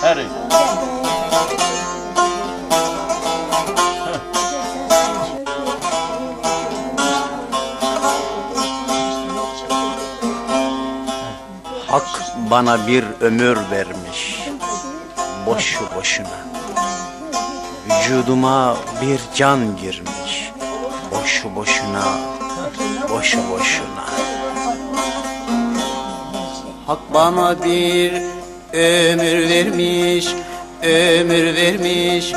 Hadi. Hak bana bir ömür vermiş. Boşu boşuna. Vücuduma bir can girmiş. Boşu boşuna. Boşu boşuna Hak bana bir ömür vermiş ömür vermiş.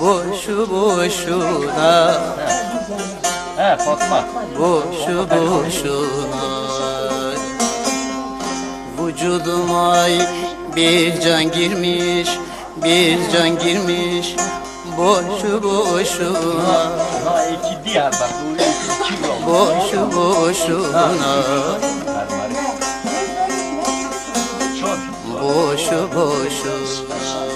Boşu boşuna. He Fatma. boşu boşuna. Vücuduma bir can girmiş bir can girmiş. Boşu boşuna. Boşu boşuna boşu boşuna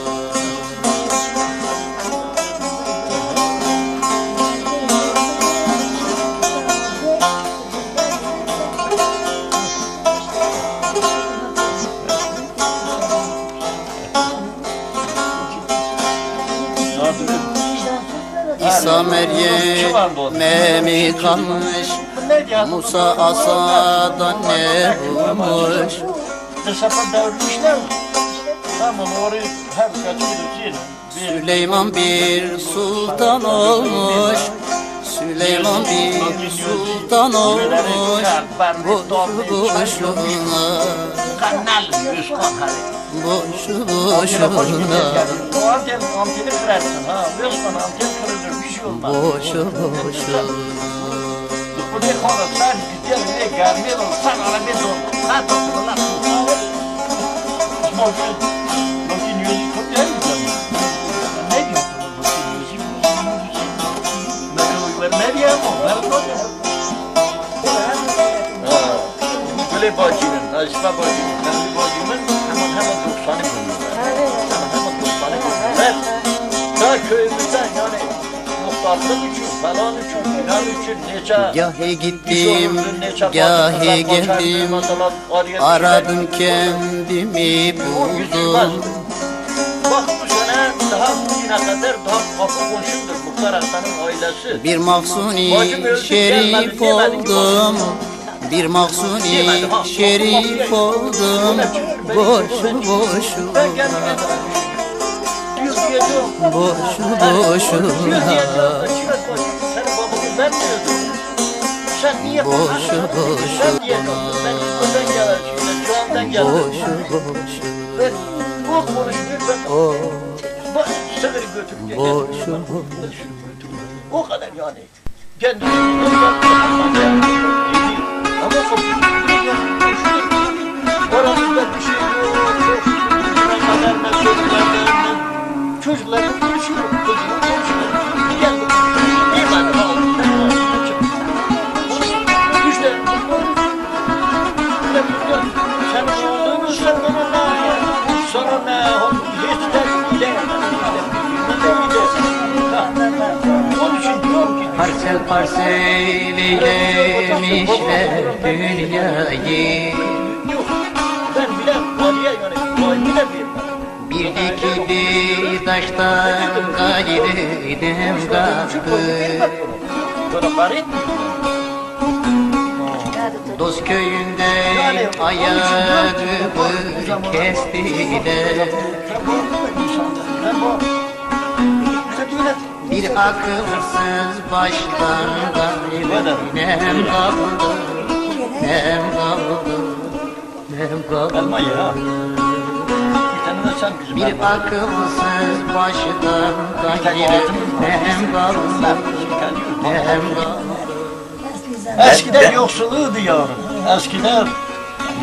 İsa Meryem'e mi kalmış? Musa asadan ne bulmuş Dışarıdan devirmişler mi? Süleyman bir sultan olmuş. Süleyman bir sultan olmuş. Boşu boşuna. Boşu boşuna. Boşu boşuna. Bu ne konu? Sen gidiyor ne gelmiyor sen arabaya dur. Sen dur lan. Azife bacının, kendi bacımın hemen hemen 90'ı bulundular. Hemen hemen 90'ı bulundular. Ta köyümüzden yani muhtarlık için, falan için, filan için neçe... Bir gittim, bacımızdan geldim Aradım kendimi buldum Bak bu sene daha bugüne kadar daha kapı komşumdur Muhtar Hasan'ın ailesi. Bir Bacım öldü, şerif oldum Bir ha, şerif oldum Boşu boşuna. Boşu boşuna Boşu geldim. Boşu boşuna seni götürüp gel. Boşu O kadar yani. Kendisi Aramızda bir şey yok. Kaderle sözlerle çocuklarla konuşuyor. Çocuklar konuşuyor. Gel. İyi de İşte sen oğlunu sen bana ne? Ne? Hiç de Onun için diyorum ki Parsel parsel eylemişler dünyayı. Ben bile valiye yani vali bile bir. Taştan kaydım kalktı. Dost köyünde ayağımı kestiler Bir akılsız gayrı Nem kaldı, nem kaldı, nem kaldı elma ya. Bir akılsız baştan gayrı. Nem kaldı, nem kaldı Eskiden yoksulluğuydu yavrum. Eskiden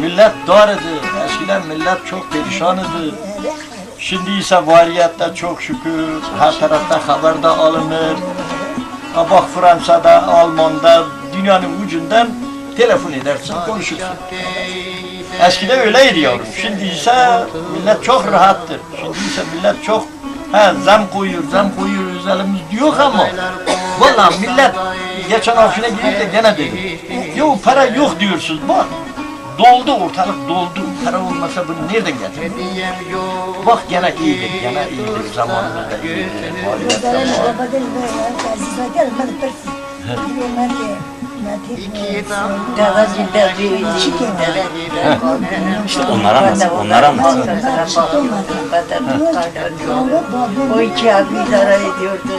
millet dar idi. Eskiden millet çok perişan idi. Şimdi ise variyette çok şükür her tarafta haber de alınır. Bak Fransa'da, Alman'da, dünyanın ucundan telefon edersin, konuşursun. Eskiden öyleydi yavrum. Şimdi ise millet çok rahattır. Şimdi ise millet çok ha zam koyuyor, zam koyuyoruz elimiz diyor ama vallahi millet geçen hafine gidip de gene dedi. Yok para yok diyorsunuz bak. Doldu ortalık doldu. Para olmasa bunu nereden yok Bak gene iyidir, gene iyidir zamanımızda iyidir. İki dam İşte onlara anlat, onlara anlat. O iki abi idare ediyordu.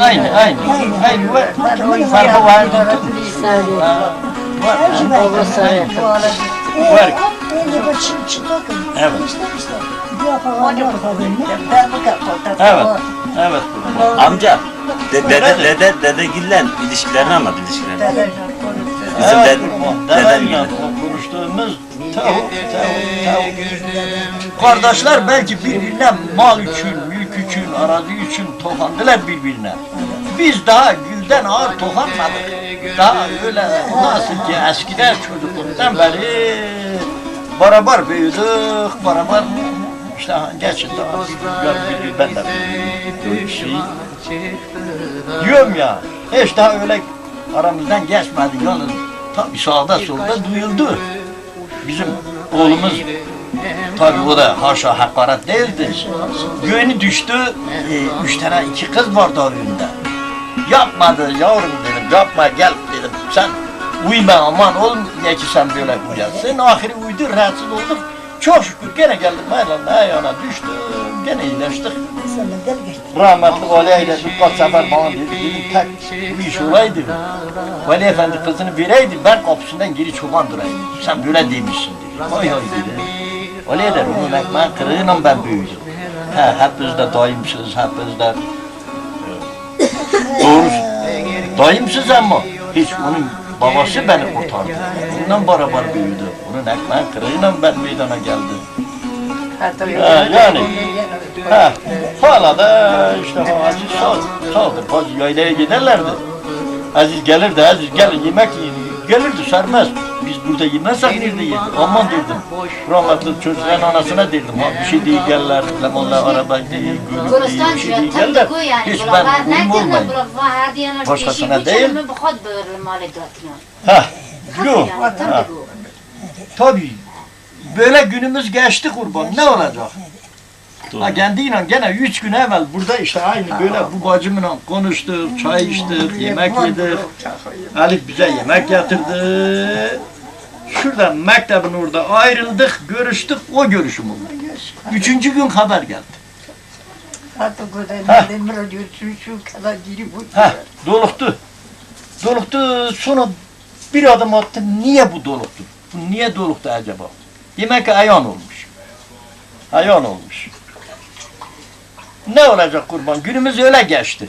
Aynı, aynı, aynı. Farkı var. Var. Var. Evet. Evet. Evet. Amca, de, dede, dede, dedegillen ilişkilerini anlat ilişkilerini. Bizim Evet, de- kurban. dedem Dedeyle gibi. o konuştuğumuz tavuk, tavuk, tavuk. Kardeşler belki birbirine mal için, mülk için, arazi için tokandılar birbirine. Biz daha gülden ağır tokanmadık. Daha öyle nasıl ki eskiden çocukluktan beri beraber büyüdük, beraber işte geçin daha bir, ben de bir şey. Diyorum ya, hiç daha öyle aramızdan geçmedi yalnız tabii sağda solda duyuldu. Bizim oğlumuz tabii o da haşa hakaret değildi. Güveni düştü, e, üç tane iki kız vardı evinde. Yapmadı yavrum dedim, yapma gel dedim. Sen uyma aman oğlum niye ki sen böyle uyasın. Ahiri uydu, rahatsız olduk. Çok şükür gene geldim ayağına, ayağına düştüm, gene iyileştik. Rahmetli Vali'yle birkaç sefer bana dedi, dedim tek bu iş olaydı. Vali Efendi kızını vereydi, ben kapısından geri çoban duraydım. Sen böyle demişsin dedi. Hay hay dedi. Vali eder, onun ekmeğin kırığıyla ben büyüdüm. He, hepiniz de daimsiniz, hepiniz de doğru. Daimsiz ama hiç onun babası beni kurtardı. Onunla beraber büyüdü. Onun ekmeğin kırığıyla ben meydana geldim. Ha, yani. Ha, hala da işte o Aziz sağ, sağdır. Bazı yaylaya giderlerdi. Aziz gelirdi, Aziz gel yemek yiyin. Gelirdi sermez. Biz burada yemezsek nerede yedik? Aman dedim. Rahmetli çocukların anasına dedim. Bir şey değil gelirler. Lan onlar araba değil, gülüp değil, bir şey değil gelirler. Hiç ben uyum olmayayım. Başkasına değil. Ha, yok. Tabii. Böyle günümüz geçti kurban. Ne olacak? Ha kendiyle gene üç gün evvel burada işte aynı böyle bu bacımla konuştuk, çay içtik, yemek yedik. Elif bize yemek getirdi. Şurada mektebin orada ayrıldık, görüştük, o görüşüm oldu. Üçüncü gün haber geldi. Hatta kadar demir alıyorsun şu kadar giri bu. Heh, doluktu. Doluktu, sonra bir adım attım, niye bu doluktu? Bu niye doluktu acaba? Demek ki ayan olmuş. Ayan olmuş. Ne olacak kurban? Günümüz öyle geçti.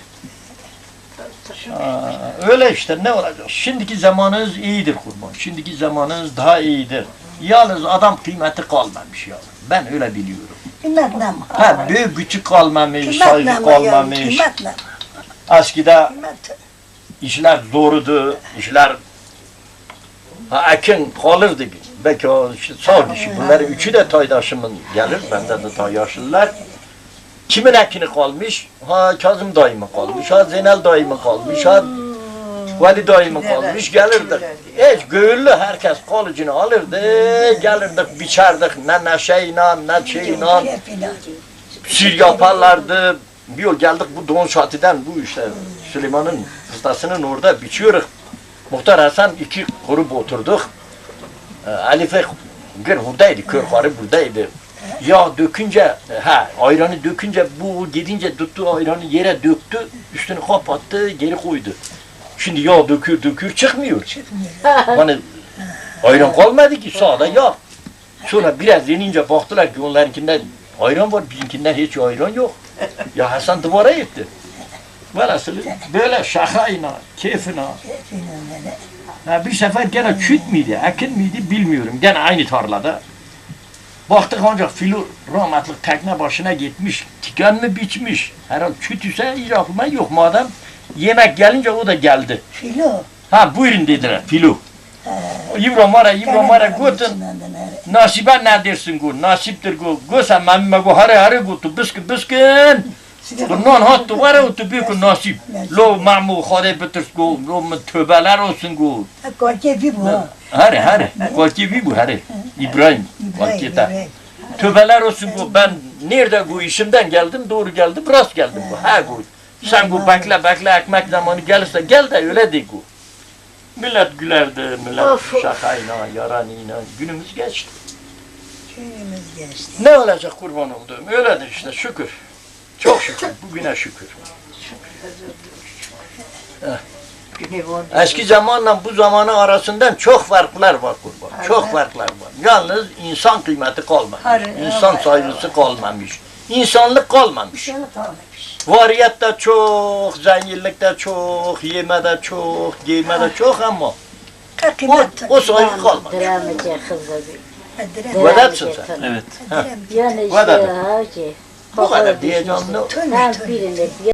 Aa, öyle işte ne olacak? Şimdiki zamanınız iyidir kurban. Şimdiki zamanınız daha iyidir. Yalnız adam kıymeti kalmamış ya. Ben öyle biliyorum. Kıymetle. Ha büyük küçük kalmamış, saygı kalmamış. kıymetle. Eskide Kıymet. işler zorudu, işler ha, ekin kalırdı. Belki o işte sağ işi. Bunların üçü de taydaşımın gelir, bende de taydaşlılar. Kimin ekini kalmış? Ha Kazım dayımı kalmış, ha Zeynel dayımı kalmış, ha Vali dayımı kalmış, gelirdik. Hiç göğüllü herkes kalıcını alırdı, gelirdik, biçerdik, ne neşeyle, ne şeyle, sür yaparlardı. Bir yol geldik bu Doğan Şati'den bu işte Süleyman'ın ustasının orada biçiyoruz. Muhtar Hasan iki grup oturduk. Ee, Alife gün buradaydı, kör karı buradaydı. Ya dökünce, ha ayranı dökünce bu gidince tuttu ayranı yere döktü, üstünü kapattı, geri koydu. Şimdi yağ dökür dökür çıkmıyor. Hani ayran kalmadı ki sağda yağ. Sonra biraz yenince baktılar ki onlarınkinden ayran var, bizimkinden hiç ayran yok. Ya Hasan duvara gitti. Velhasıl böyle şakayla, keyfine. Ha, bir sefer gene küt müydü, ekin miydi bilmiyorum. Gene aynı tarlada. Baktık ancak filo rahmetli tekne başına gitmiş. Tiken mi biçmiş? Herhal küt ise aklıma yok madem. Yemek gelince o da geldi. Filo. Ha buyurun dediler filo. İbrahim ara, İbrahim ara götün. Nasibe ne dersin gu? Nasiptir gu. Gu sen memime gu hare hare gu tu biskın biskın. Bundan hattı var ya otu büyük nasip. Lo mamu khade bitirz go, lo mu töbeler olsun go. Koke bir bu. Hare hare, kolki bir bu hare. İbrahim, kolki ta. Töbeler olsun go, ben nerede go işimden geldim, doğru geldim, rast geldim go. Ha go. Sen go bekle bekle ekmek zamanı gelirse gel de öyle de go. Millet gülerdi, millet Of, şakayla, yaranıyla. Günümüz geçti. Köyümüz geçti. Ne olacak kurban olduğum? Öyledir işte şükür. Çok şükür. Bugüne şükür. Eski zamanla bu zamanın arasından çok farklar var kurban. Çok farklar var. Yalnız insan kıymeti kalmamış. Hayır, İnsan evet. saygısı kalmamış. İnsanlık kalmamış. Şöyle kalmış. Variyet de çok, zenginlik de çok, yeme de çok, giyme de çok ama o, o saygı kalmamış. Dramaca kızı. Vedat'sın sen. Evet. Yani işte Vedat. hacı. Bu kadar diyeceğim. tüm. birinde